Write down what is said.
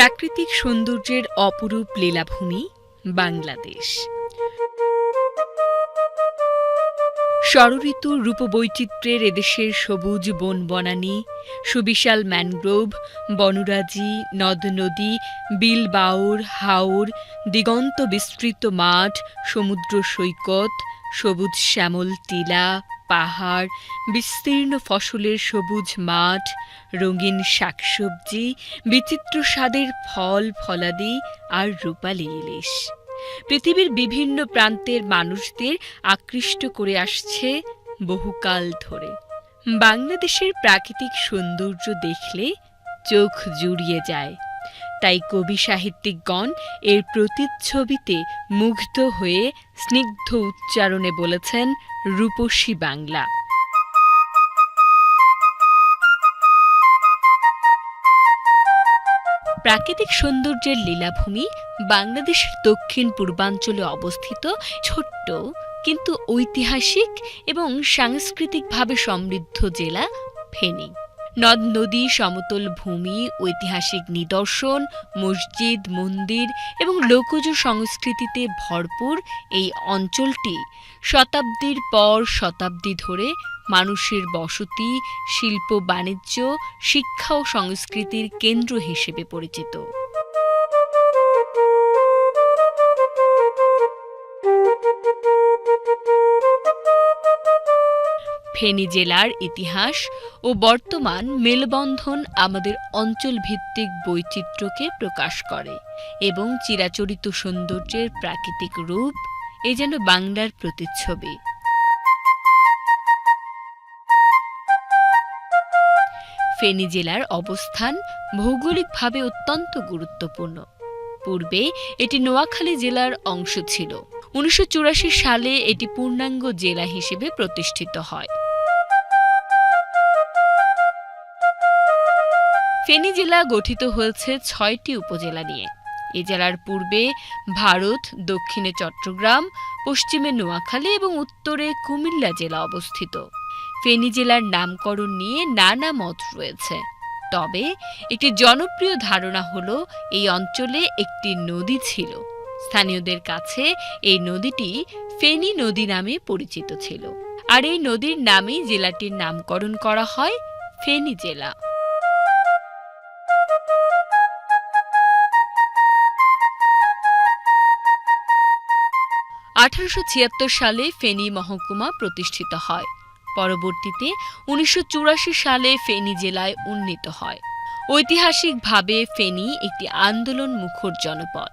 প্রাকৃতিক সৌন্দর্যের অপরূপ লীলাভূমি বাংলাদেশ। ষড়ঋতু রূপবৈচিত্র্যের এদেশের সবুজ বন বনানী, সুবিশাল ম্যানগ্রোভ, বনরাজি, নদ নদী বিল বাউর হাওর, দিগন্ত বিস্তৃত মাঠ, সমুদ্র সৈকত, সবুজ শ্যামল টিলা পাহাড়, বিস্তীর্ণ ফসলের সবুজ মাঠ, রঙিন শাকসবজি, বিচিত্র স্বাদের ফল, ফলাদি আর রূপালি ইলিশ। পৃথিবীর বিভিন্ন প্রান্তের মানুষদের আকৃষ্ট করে আসছে বহুকাল ধরে। বাংলাদেশের প্রাকৃতিক সৌন্দর্য দেখলে চোখ জুড়িয়ে যায়। তাই কবি সাহিত্যিকগণ এর প্রতিচ্ছবিতে মুগ্ধ হয়ে স্নিগ্ধ উচ্চারণে বলেছেন রূপসী বাংলা। প্রাকৃতিক সৌন্দর্যের লীলাভূমি বাংলাদেশের দক্ষিণ পূর্বাঞ্চলে অবস্থিত, ছোট্ট কিন্তু ঐতিহাসিক এবং সাংস্কৃতিকভাবে সমৃদ্ধ জেলা ফেনী। নদ নদী, সমতল ভূমি, ঐতিহাসিক নিদর্শন, মসজিদ, মন্দির এবং লোকজ সংস্কৃতিতে ভরপুর এই অঞ্চলটি। শতাব্দীর পর শতাব্দী ধরে মানুষের বসতি, শিল্প, বাণিজ্য, শিক্ষা ও সংস্কৃতির কেন্দ্র হিসেবে পরিচিত। ফেনী জেলার ইতিহাস ও বর্তমান মেলবন্ধন আমাদের অঞ্চল ভিত্তিক বৈচিত্র্যকে প্রকাশ করে এবং চিরাচরিত সৌন্দর্যের প্রাকৃতিক রূপ এ যেন বাংলার প্রতিচ্ছবি। ফেনী জেলার অবস্থান ভৌগোলিকভাবে অত্যন্ত গুরুত্বপূর্ণ। পূর্বে এটি নোয়াখালী জেলার অংশ ছিল। উনিশশো চুরাশি সালে এটি পূর্ণাঙ্গ জেলা হিসেবে প্রতিষ্ঠিত হয়। ফেনী জেলা গঠিত হয়েছে ছয়টি উপজেলা নিয়ে। এ জেলার পূর্বে ভারত, দক্ষিণে চট্টগ্রাম, পশ্চিমে নোয়াখালী এবং উত্তরে কুমিল্লা জেলা অবস্থিত। ফেনী জেলার নামকরণ নিয়ে নানা মত রয়েছে। তবে একটি জনপ্রিয় ধারণা হলো, এই অঞ্চলে একটি নদী ছিল। স্থানীয়দের কাছে এই নদীটি ফেনী নদী নামে পরিচিত ছিল। আর এই নদীর নামেই জেলাটির নামকরণ করা হয় ফেনী জেলা। আঠারোশো ছিয়াত্তর সালে ফেনী মহকুমা প্রতিষ্ঠিত হয়। পরবর্তীতে উনিশশো চুরাশি সালে ফেনী জেলায় উন্নীত হয়। ঐতিহাসিকভাবে ফেনী একটি আন্দোলন মুখর জনপদ।